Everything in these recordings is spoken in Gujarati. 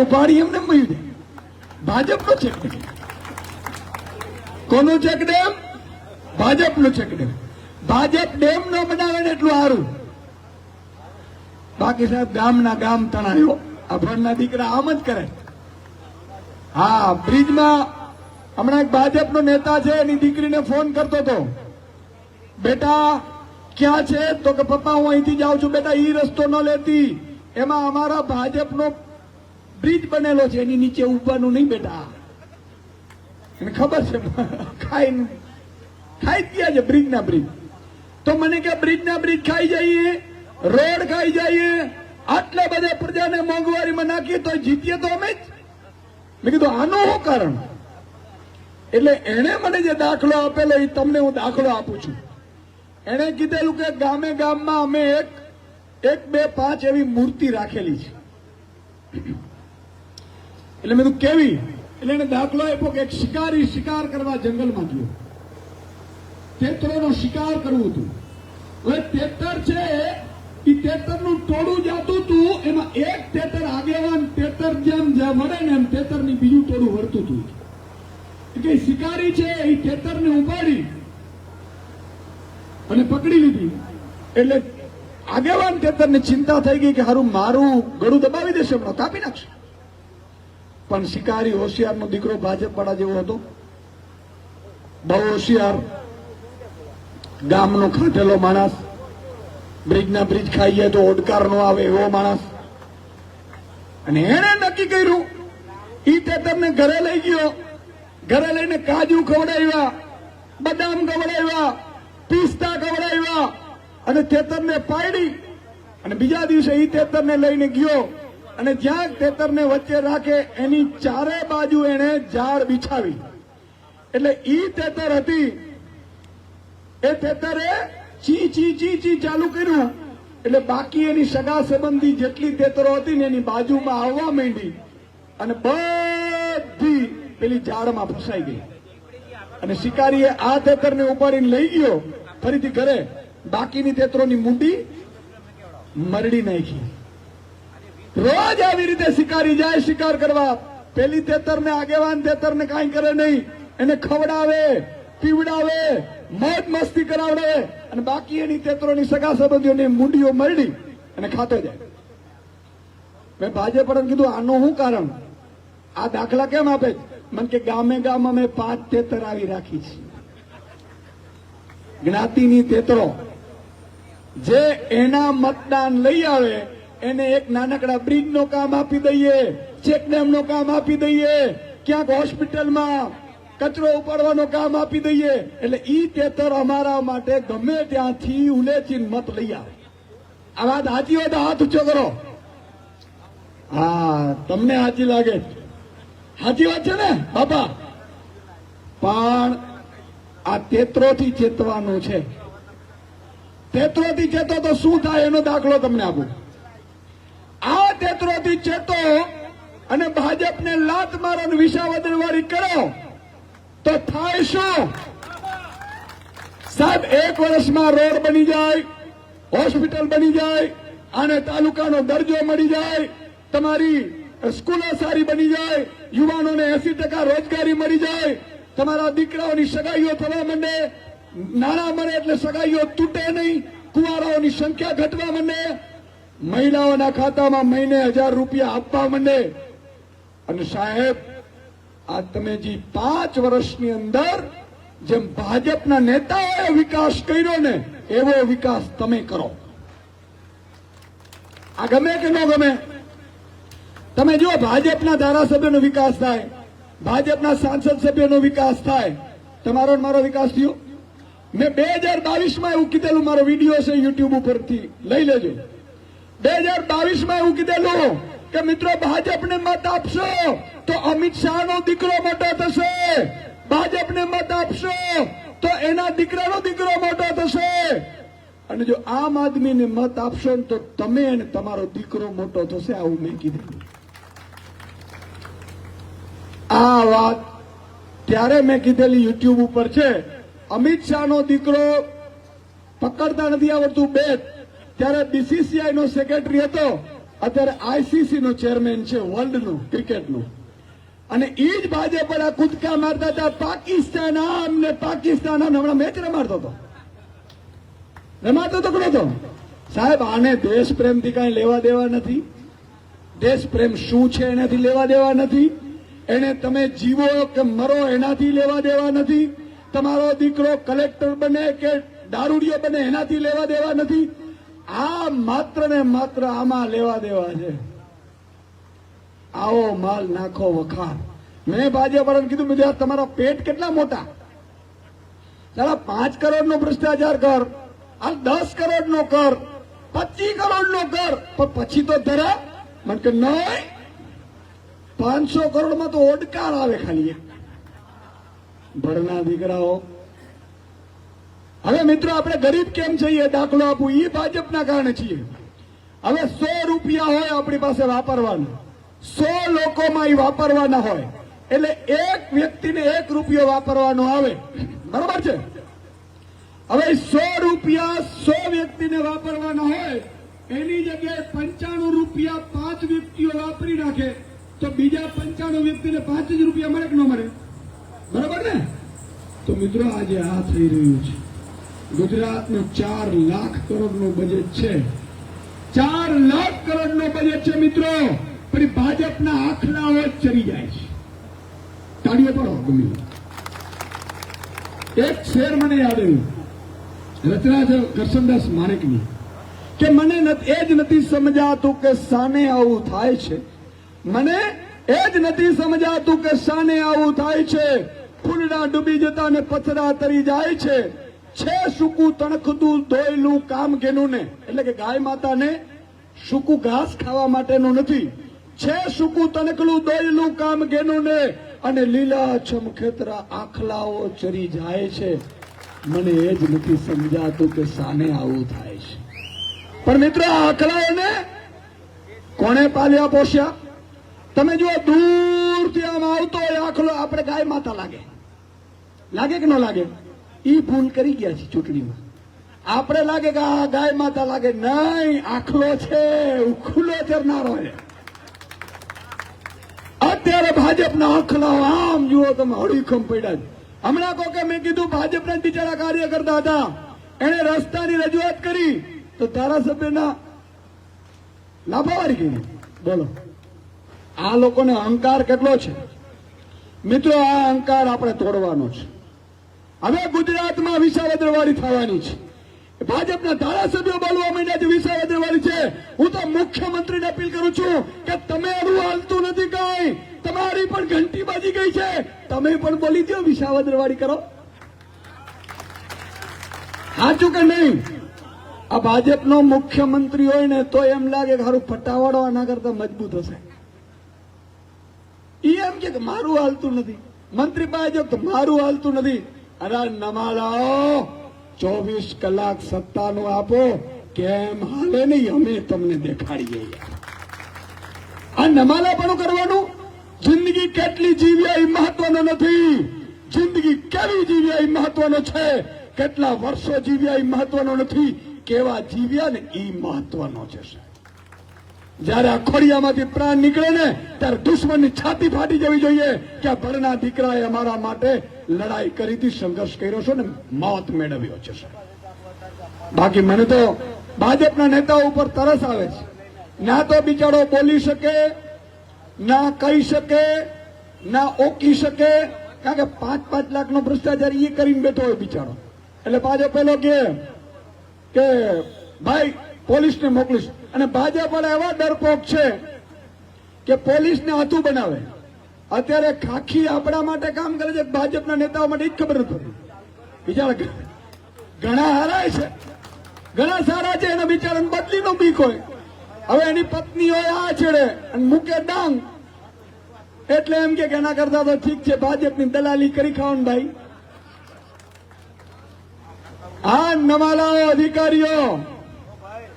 ઉપાડી એમને મળ્યું છે. ભાજપનો ચેકડેમ કોનો ચેકડેમ ભાજપનો ચેકડેમ ભાજપ ડેમ નો બનાવે એટલું સારું. બાકી સાહેબ, ગામના ગામ તણાયો. અભણના દીકરા આમ જ કરે. હા, બ્રિજમાં હમણાં એક ભાજપનો નેતા છે, એની દીકરીને ફોન કરતો હતો. બેટા, ક્યાં છે? તો કે, પપ્પા, હું અહીંથી જાઉં છું. બેટા એ રસ્તો ન લેતી. એમાં અમારા ભાજપનો બ્રિજ બનેલો છે, એની નીચે ઉભવાનું નહીં બેટા. એને ખબર છે, ખાઈ ખાઈ ગયા છે, બ્રિજના બ્રિજ. તો મને કે બ્રિજના બ્રિજ ખાઈ જઈએ, રોડ ખાઈ જઈએ, આટલા બધા પ્રજાને મોંઘવારીમાં નાખીએ તો જીતીએ તો અમે જ. મેં કીધું, આનું શું કારણ? એટલે એણે મને જે દાખલો આપેલો એ તમને હું દાખલો આપું છું. એણે કીધેલું કે ગામે ગામમાં અમે એક એક બે પાંચ એવી મૂર્તિ રાખેલી છે. એટલે મેં કેવી? એટલે એને દાખલો આપ્યો કે એક શિકારી શિકાર કરવા જંગલમાં ગયો. તેતરોનો શિકાર કરવું હતું. હવે તેતર છે એ તેતરનું ટોળું જાતું હતું. એમાં એક તેતર આગેવાન તેતર જેમ જ્યાં વળે ને એમ તેતરની બીજું ટોળું વળતું હતું. કે શિકારી છે એ ખેતરને ઉપાડી અને પકડી લીધી. એટલે આગેવાન તેતરને ચિંતા થઈ ગઈ કે હારું, મારું ગળું દબાવી દેશે હમણાં, કાપી નાખશે. પણ શિકારી હોશિયારનો દીકરો ભાજપ વાળા જેવો હતો. બહુ હોશિયાર, ગામનો ખાટેલો માણસ, બ્રિજના બ્રિજ ખાઈ તો ઓડકાર નો આવે એવો માણસ. અને એને નક્કી કર્યું, ઈ તેતરને ઘરે લઈ ગયો. ઘરે લઈને કાજુ ખવડાવ્યા, બદામ ખવડાવ્યા, પિસ્તા ખવડાવ્યા, અને તેતરને પાડી. અને બીજા દિવસે ઈ તેતરને લઈને ગયો. અને જ્યાં તેતરને વચ્ચે રાખે, એની ચારે બાજુ એને ઝાડ બિછાવી. એટલે ઈ તેતર હતી. એ તેતરે ચી ચી ચી ચી ચાલુ કર્યું. એટલે બાકી એની સગા સંબંધી જેટલી તેતરો હતી ને એની બાજુમાં આવવા માંડી. અને બધી પેલી ઝાડમાં ફસાઈ ગઈ. અને શિકારીએ આ તેતરને ઉપાડીને લઈ ગયો. ફરીથી ઘરે. બાકીની તેતરોની મુંડી મરડી નાખી. રોજ આવી રીતે શિકારી, જાય શિકાર કરવા. પેલી તેતરને આગેવાન તેતરને કાંઈ કરે નહીં. એને ખવડાવે, પીવડાવે મોજ મસ્તી કરાવડે. અને બાકી એની તેતરોની સગા સંબંધીઓની મૂંડીઓ મરડી અને ખાતો જાય. મેં ભાજપ કીધું, આનું શું કારણ? આ દાખલા કેમ આપે? મને કે, ગામે ગામ અમે પાંચ તેતર આવી રાખી છે જ્ઞાતિની તેતરો. જે એના મતદાન લઈ આવે એને એક નાનકડા બ્રિજ નો કામ આપી દઈએ ચેકડેમ નો કામ આપી દઈએ, ક્યાંક હોસ્પિટલમાં કચરો ઉપાડવાનું કામ આપી દઈએ. એટલે ઈ તેતર અમારા માટે ગમે ત્યાંથી ઉલેચીન મત લઈ આવે. આ વાત સાચી હોય તો હાથ ઊંચો કરો. હા, તમને સાચી લાગે. સાચી વાત છે ને, બાપા? પણ આ તેત્રોથી ચેતવાનું છે. તેત્રોથી ચેતો તો શું થાય એનો દાખલો તમને આપું. આ ચેતો અને ભાજપને લાત મારો વિશાવદનવારી કરો, તો થાય શું? સાહેબ, એક વર્ષમાં રોડ બની જાય, હોસ્પિટલ બની જાય અને તાલુકાનો દરજ્જો મળી જાય, તમારી સ્કૂલો સારી બની જાય, યુવાનોને એસી ટકા રોજગારી મળી જાય, તમારા દીકરાઓની સગાઈઓ થવા માંડે, નાણાં મળે એટલે સગાઈઓ તૂટે નહીં, કુંવારાઓની સંખ્યા ઘટવા માંડે મહિલાઓના ખાતામાં મહિને હજાર રૂપિયા આપવા માંડે. અને સાહેબ, આ તમે જે પાંચ વર્ષની અંદર જેમ ભાજપના નેતાઓએ વિકાસ કર્યો ને, એવો વિકાસ તમે કરો. આ ગમે કે ન ગમે? તમે જો ભાજપના ધારાસભ્યનો વિકાસ થાય, ભાજપના સાંસદ સભ્યનો વિકાસ થાય. તમારો મારો વિકાસ થયો? મેં બે હજાર બાવીસમાં એવું કીધેલું, મારો વીડિયો છે યુટ્યુબ ઉપરથી. લઈ લેજો. બે હજાર બાવીસમાં એવું કીધેલું કે, મિત્રો, ભાજપને મત આપશો તો અમિત શાહ નો દીકરો મોટો થશે. ભાજપને મત આપશો તો એના દીકરાનો દીકરો મોટો થશે. અને જો આમ આદમીને મત આપશો ને તો તમે અને તમારો દીકરો મોટો થશે આવું મેં કીધું. આ વાત ત્યારે મેં કીધેલી યુટ્યુબ ઉપર છે. અમિત શાહનો દીકરો પકડતા નથી આવડતું, બેટ. ત્યારે બીસીસીઆઈ નો સેક્રેટરી હતો. અત્યારે આઈસીસી નો ચેરમેન છે વર્લ્ડનું ક્રિકેટનું અને એ જ ભાજપ આ કૂદકા મારતા હતા. પાકિસ્તાન આમ ને પાકિસ્તાન આમ. હમણાં મેચ રમાડતો હતો. રમાડતો તો નતો સાહેબ, આને દેશ પ્રેમથી કાંઈ લેવા દેવા નથી. દેશ પ્રેમ શું છે એનાથી લેવા દેવા નથી. એને તમે જીવો કે મરો એનાથી લેવા દેવા નથી. તમારો દીકરો કલેક્ટર બને કે દારૂડિયો બને એનાથી લેવા દેવા નથી. આ માત્ર ને માત્ર આમાં લેવા દેવા છે. આવો માલ નાખો વખાર મેં ભાજપ કીધું, મેં તમારા પેટ કેટલા મોટા? સાલા, પાંચ કરોડ નો ભ્રષ્ટાચાર કર. આ દસ કરોડ નો કર. પચીસ કરોડ નો કર. પણ પછી તો ધરા. મને કે નહીં. પાંચસો કરોડમાં તો ઓડકાર આવે ખાલી. ભરના દીકરાઓ હવે મિત્રો, આપણે ગરીબ કેમ છીએ દાખલો આપું. એ ભાજપના કારણે છીએ. હવે સો રૂપિયા હોય આપણી પાસે વાપરવાના. સો લોકોમાં એ વાપરવાના હોય. એટલે એક વ્યક્તિને એક રૂપિયો વાપરવાનો આવે. બરોબર છે? હવે સો રૂપિયા સો વ્યક્તિને વાપરવાના હોય, એની જગ્યાએ પંચાણું રૂપિયા પાંચ વ્યક્તિઓ વાપરી નાખે, તો બીજા પંચાણું વ્યક્તિને પાંચ જ રૂપિયા મળે કે ન મળે? બરાબર ને? તો મિત્રો, આજે આ થઈ રહ્યું છે. ગુજરાતનું ચાર લાખ કરોડનું બજેટ છે. ચાર લાખ કરોડનું બજેટ છે મિત્રો. પણ ભાજપના આખલાઓ જ ચરી જાય છે. તાળીઓ પડો, ગમી એક શેર મને યાદ આવ્યું. રચના કરશનદાસ માણેકની. કે મને એ જ નથી સમજાતું કે સાને આવું થાય છે. મને એ જ નથી સમજાતું કે સાને આવું થાય છે. ફૂલડા ડૂબી જતા ને પથરા તરી જાય છે. છે સૂકું તણખતું ધોયેલું કામ ઘેનું ને એટલે કે ગાય માતાને સૂકું ઘાસ ખાવા માટેનું નથી. છે સૂકું તણખલું દોયેલું કામ ઘેનું ને અને લીલા છમખેતરા આખલાઓ ચરી જાય છે. મને એ જ નથી સમજાતું કે સાને આવું થાય છે. પણ મિત્રો આ આખલાઓને કોણે પાલ્યા પોષ્યા? તમે જુઓ, દૂરથી આમ આવતો હોય આખલો, આપણે ગાય માતા લાગે. લાગે કે ન લાગે? ઈ ભૂલ કરી ગયા છે ચૂંટણીમાં. આપણે લાગે કે આ ગાય માતા લાગે, નહીં, આખલો છે ઉખલો ચરનારો છે અત્યારે ભાજપના આખલા આમ જુઓ તમે, હળીખમ પડ્યા હમણાં કહો કે મેં કીધું ભાજપના બિચારા કાર્ય કરતા હતા. એને રસ્તાની રજૂઆત કરી, તો ધારાસભ્યના લાભાવારી કરી બોલો. આ લોકોને અહંકાર કેટલો છે? મિત્રો, આ અહંકાર આપણે તોડવાનો છે. હવે ગુજરાતમાં વિસાવદરવાળી થવાની છે. ભાજપના ધારાસભ્યો બોલવા માંડ્યા છે વિસાવદરવાળી છે. હું તો મુખ્યમંત્રીને અપીલ કરું છું કે તમે એવું હાલતું નથી કઈ. તમારી પણ ઘંટી બાજી ગઈ છે. તમે પણ બોલી દો વિસાવદરવાળી કરો. સાચું કે નહીં? આ ભાજપનો મુખ્યમંત્રી હોય ને, તો એમ લાગે કે સારું ફટાવાડો આના કરતા મજબૂત હશે. એ એમ કે મારું હાલતું નથી. મંત્રી પાસે જો મારું હાલતું નથી. અરે નમાલાઓ, ચોવીસ કલાક સત્તાનું આપો, કેમ હાલે નહીં, અમે તમને દેખાડીએ આ નમાલા પણ કરવાનું? જિંદગી કેટલી જીવ્યા એ મહત્વનો નથી. જિંદગી કેવી જીવ્યા એ મહત્વનો છે? કેટલા વર્ષો જીવ્યા એ મહત્વનો નથી? કેવા જીવ્યા ને એ મહત્વનો છે જયારે અખોડિયામાંથી પ્રાણ નીકળે ને, ત્યારે દુશ્મનની છાતી ફાટી જવી જોઈએ કે ભરના દીકરાએ અમારા માટે લડાઈ કરી સંઘર્ષ કર્યો છે ને, મોત મેળવ્યો છે બાકી મને તો ભાજપના નેતાઓ ઉપર તરસ આવે છે. ના તો બિચારો બોલી શકે, ના કહી શકે, ના ઓકી શકે, કારણ કે પાંચ પાંચ લાખનો ભ્રષ્ટાચાર એ કરીને બેઠો હોય બિચારો. એટલે ભાજપ પેલો કે ભાઈ પોલીસને મોકલીશ. અને ભાજપ એવા ડરપોક છે કે પોલીસને હાથું બનાવે. અત્યારે ખાખી આપણા માટે કામ કરે છે, ભાજપના નેતાઓ માટે જ ખબર નથી પડતી. ઘણા હારાય છે. ઘણા સારા છે, એના બિચારાને બદલીનો બીક હોય. હવે એની પત્ની હોય આ છેડે અને મૂકે ડાંગ. એટલે એમ કે એના કરતા તો ઠીક છે, ભાજપની દલાલી કરી ખાવાનું ભાઈ. આ નવાલાઓ અધિકારીઓ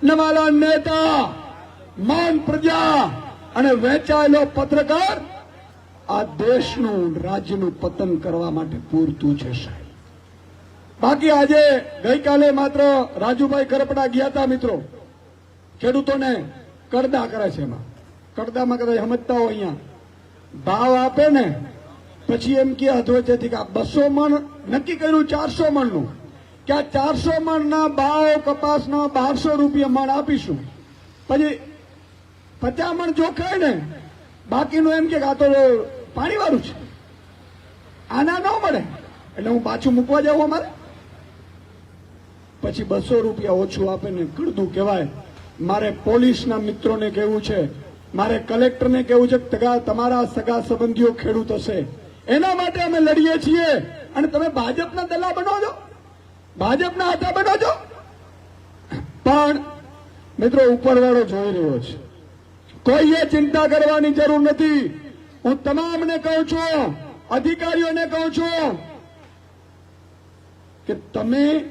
નવાલા નેતા, માન પ્રજા અને વેચાયેલો પત્રકાર આ દેશનું રાજ્યનું પતન કરવા માટે પૂરતું છે, સાહેબ. બાકી આજે ગઈકાલે માત્ર રાજુભાઈ કરપડા ગયા હતા મિત્રો. ખેડૂતોને કરદા કરે છે એમાં. કરદામાં કદાચ સમજતા હોય અહીંયા. ભાવ આપે ને, પછી એમ કે અધવચ્ચેથી કે બસો મણ, નક્કી કર્યું ચારસો મણનું. કે આ ચારસો મણના ભાવ કપાસના બારસો રૂપિયા મણ આપીશું. પછી પચાસ મણ જોખાય ને, બાકીનું એમ કે આ તો પાણીવાળું છે. આના ન મળે. એટલે હું પાછું મૂકવા જાઉં અમારે. પછી બસો રૂપિયા ઓછું આપે ને કડદું કહેવાય. મારે પોલીસના મિત્રોને કહેવું છે, મારે કલેક્ટરને કહેવું છે કે તમારા સગા સંબંધીઓ ખેડૂત હશે. એના માટે અમે લડીએ છીએ. અને તમે ભાજપના દલા બનો છો. ભાજપના હાથા બેઠો છો? પણ મિત્રો, ઉપરવાળો જોઈ રહ્યો છે. કોઈએ ચિંતા કરવાની જરૂર નથી. હું તમામને કહું છું, અધિકારીઓને કહું છું, કે તમે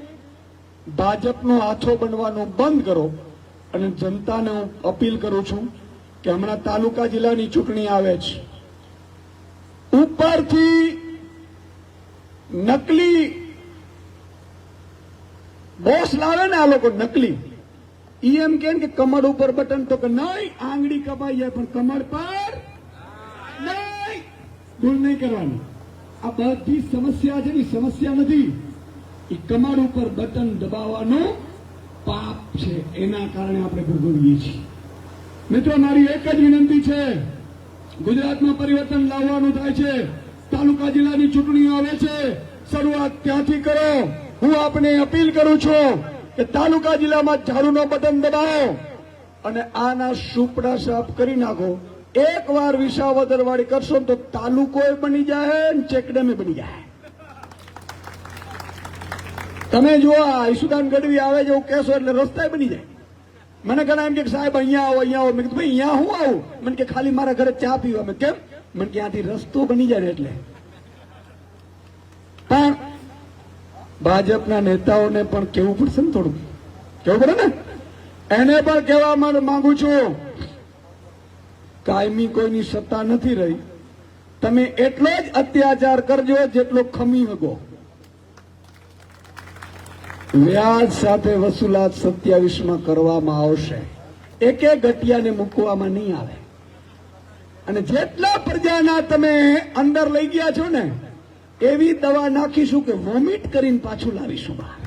ભાજપનો હાથો બનવાનું બંધ કરો અને જનતાને હું અપીલ કરું છું કે હમણાં તાલુકા જિલ્લાની ચૂંટણી આવે છે. ઉપરથી નકલી બોસ લાવે ને આ લોકો નકલી. ઈ એમ કે કમળ ઉપર બટન તો કે નહીં, આંગળી કપાઈ જાય, પણ કમળ પર નહીં. ભૂલ નહીં કરવાની. આ બધી સમસ્યા છે સમસ્યા નથી. એ કમળ ઉપર બટન દબાવવાનું પાપ છે. એના કારણે આપણે ભોગવીએ છીએ. મિત્રો, મારી એક જ વિનંતી છે. ગુજરાતમાં પરિવર્તન લાવવાનું થાય છે. તાલુકા જિલ્લાની ચૂંટણીઓ આવે છે. શરૂઆત ત્યાંથી કરો? હું આપને અપીલ કરું છું કે તાલુકા જિલ્લામાં ઝાડુનો બટન દબાવો અને આના સુપડા સાફ કરી નાખો. એક વાર વિસાવદર વાળી કરશો તો તાલુકો બની જાય ચેકડેમે બની જાય. તમે જુઓ ઈસુદાન ગઢવી આવે છે એવું કહેશો એટલે રસ્તા બની જાય. મને ઘણા એમ કે સાહેબ, અહીંયા આવો અહીંયા આવો. મેં કીધું, ભાઈ, અહીંયા હું આવું? મને કે, ખાલી મારા ઘરે ચા પીવા. મેં કેમ? મને કે, ત્યાંથી રસ્તો બની જાય એટલે પણ ભાજપના નેતાઓને પણ કેવું પડશે ને થોડું કેવું પડે ને? એને પણ કહેવા માંગુ છું. કાયમી કોઈની સત્તા નથી રહી. તમે એટલો જ અત્યાચાર કરજો જેટલો ખમી હગો વ્યાજ સાથે વસૂલાત સત્યાવીસમાં કરવામાં આવશે. એકે ગટિયાને મૂકવામાં નહીં આવે. અને જેટલા પ્રજાના તમે અંદર લઈ ગયા છો ને એવી દવા નાખીશું કે વોમિટ કરીને પાછું લાવીશું બહાર.